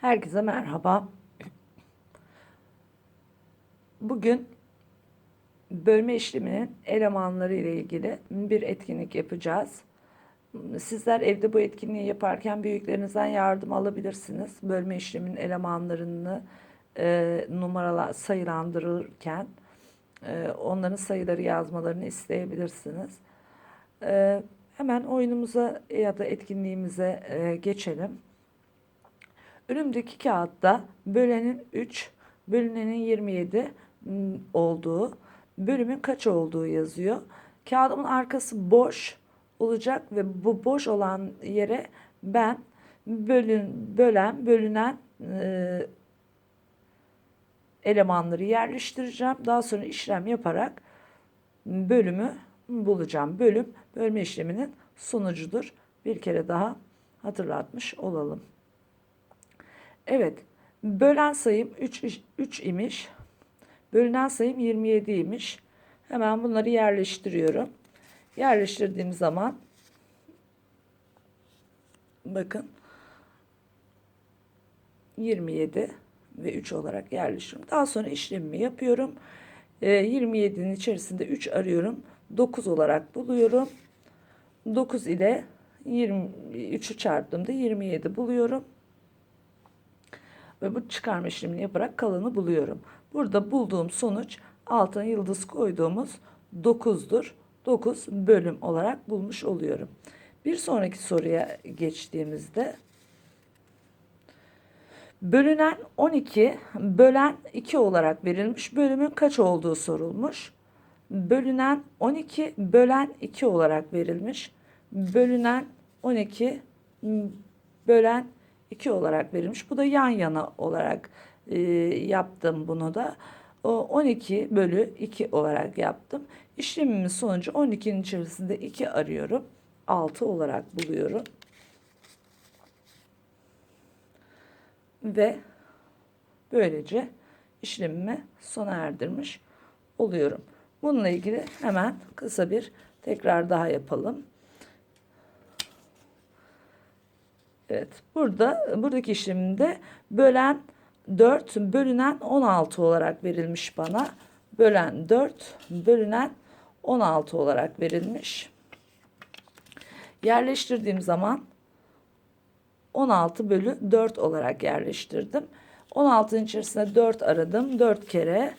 Herkese merhaba. Bugün bölme işleminin elemanları ile ilgili bir etkinlik yapacağız. Sizler evde bu etkinliği yaparken büyüklerinizden yardım alabilirsiniz. Bölme işleminin elemanlarını e, numaralar sayılandırırken e, onların sayıları yazmalarını isteyebilirsiniz. E, hemen oyunumuza ya da etkinliğimize e, geçelim. Önümdeki kağıtta bölenin 3, bölünenin 27 m, olduğu, bölümün kaç olduğu yazıyor. Kağıdımın arkası boş olacak ve bu boş olan yere ben bölün, bölen, bölünen e, elemanları yerleştireceğim. Daha sonra işlem yaparak bölümü bulacağım. Bölüm bölme işleminin sonucudur. Bir kere daha hatırlatmış olalım. Evet. Bölen sayım 3, 3 imiş. Bölünen sayım 27 imiş. Hemen bunları yerleştiriyorum. Yerleştirdiğim zaman bakın 27 ve 3 olarak yerleştiriyorum. Daha sonra işlemimi yapıyorum. E, 27'nin içerisinde 3 arıyorum. 9 olarak buluyorum. 9 ile 23'ü çarptığımda 27 buluyorum. Ve bu çıkarma işlemini yaparak kalanı buluyorum. Burada bulduğum sonuç altına yıldız koyduğumuz 9'dur. 9 bölüm olarak bulmuş oluyorum. Bir sonraki soruya geçtiğimizde bölünen 12 bölen 2 olarak verilmiş. Bölümün kaç olduğu sorulmuş. Bölünen 12 bölen 2 olarak verilmiş. Bölünen 12 bölen 2 olarak verilmiş. Bu da yan yana olarak e, yaptım bunu da. O 12 bölü 2 olarak yaptım. İşlemimin sonucu 12'nin içerisinde 2 arıyorum. 6 olarak buluyorum. Ve böylece işlemimi sona erdirmiş oluyorum. Bununla ilgili hemen kısa bir tekrar daha yapalım. Evet. Burada buradaki işleminde bölen 4 bölünen 16 olarak verilmiş bana. Bölen 4 bölünen 16 olarak verilmiş. Yerleştirdiğim zaman 16 bölü 4 olarak yerleştirdim. 16'nın içerisinde 4 aradım. 4 kere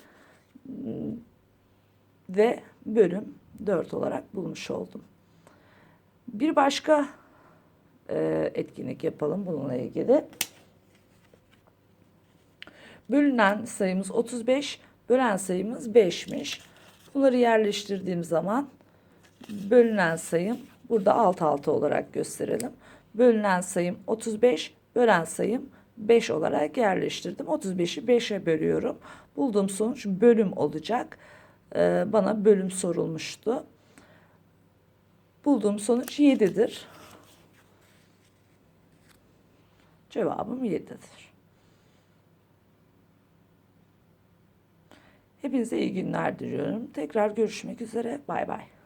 ve bölüm 4 olarak bulmuş oldum. Bir başka e, etkinlik yapalım bununla ilgili. Bölünen sayımız 35, bölen sayımız 5'miş. Bunları yerleştirdiğim zaman bölünen sayım burada alt alta olarak gösterelim. Bölünen sayım 35, bölen sayım 5 olarak yerleştirdim. 35'i 5'e bölüyorum. Bulduğum sonuç bölüm olacak. Ee, bana bölüm sorulmuştu. Bulduğum sonuç 7'dir. Cevabım 7'dir. Hepinize iyi günler diliyorum. Tekrar görüşmek üzere. Bay bay.